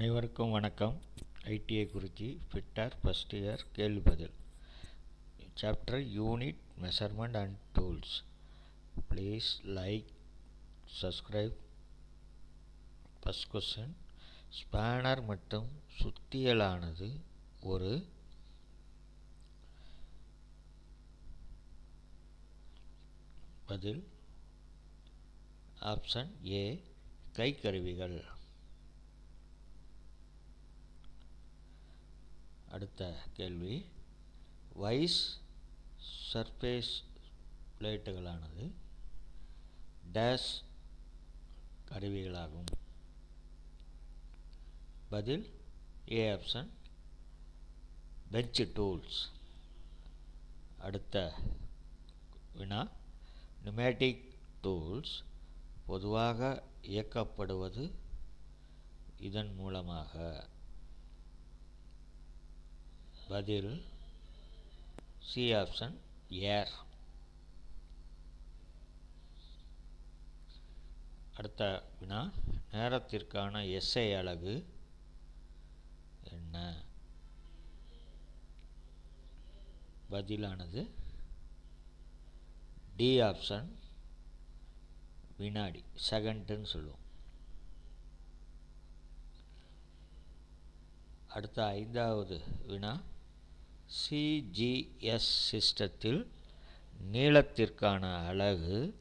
அனைவருக்கும் வணக்கம். ITI Kurichi fitter first year கேள்வி பதில். Chapter unit measurement and tools please like subscribe first question spanner மற்றும் சுத்தியலானது ஒரு பதில். ஆப்ஷன் ஏ கைக்கருவிகள். அடுத்த கேள்வி. வைஸ் சர்ஃபேஸ் பிளேட்டுகளானது டேஷ் கருவிகளாகும். பதில் ஏ ஆப்ஷன் பெஞ்ச் டூல்ஸ் அடுத்த வினா நியூமேட்டிக் டூல்ஸ் பொதுவாக இயக்கப்படுவது இதன் மூலமாக. பதில் சி ஆப்ஷன் ஏர். அடுத்த வினா நேரத்திற்கான எஸ்ஐ அலகு என்ன? பதிலானது டி ஆப்ஷன் வினாடி செகண்ட்டுன்னு சொல்லுவோம். அடுத்த ஐந்தாவது வினா சிஜிஎஸ் சிஸ்டத்தில் நீளத்திற்கான அலகு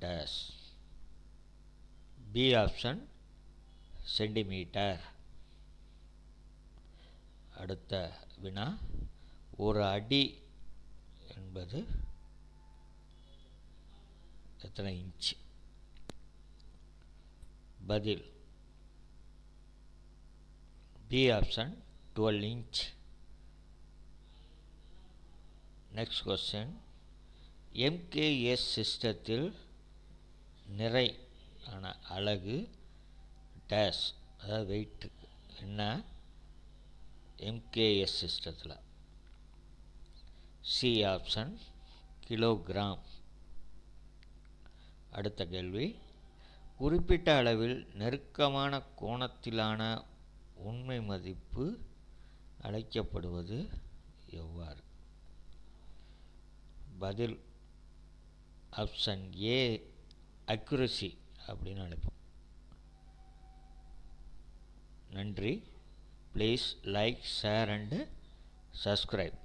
டேஸ் பி ஆப்ஷன் சென்டிமீட்டர் அடுத்த வினா ஒரு அடி என்பது எத்தனை இன்ச் பதில். B option twelve inch next question MKS சிஸ்டத்தில் நிறை ஆன அலகு டேஷ் அதாவது வெயிட் என்ன? எம்கேஎஸ் சிஸ்டத்தில் சி ஆப்ஷன் கிலோகிராம் அடுத்த கேள்வி. குறிப்பிட்ட அளவில் நெருக்கமான கோணத்திலான உண்மை மதிப்பு அழைக்கப்படுவது எவ்வாறு? பதில் ஆப்ஷன் ஏ அக்யூரசி அப்படின்னு அழைப்போம். நன்றி. Please like share and subscribe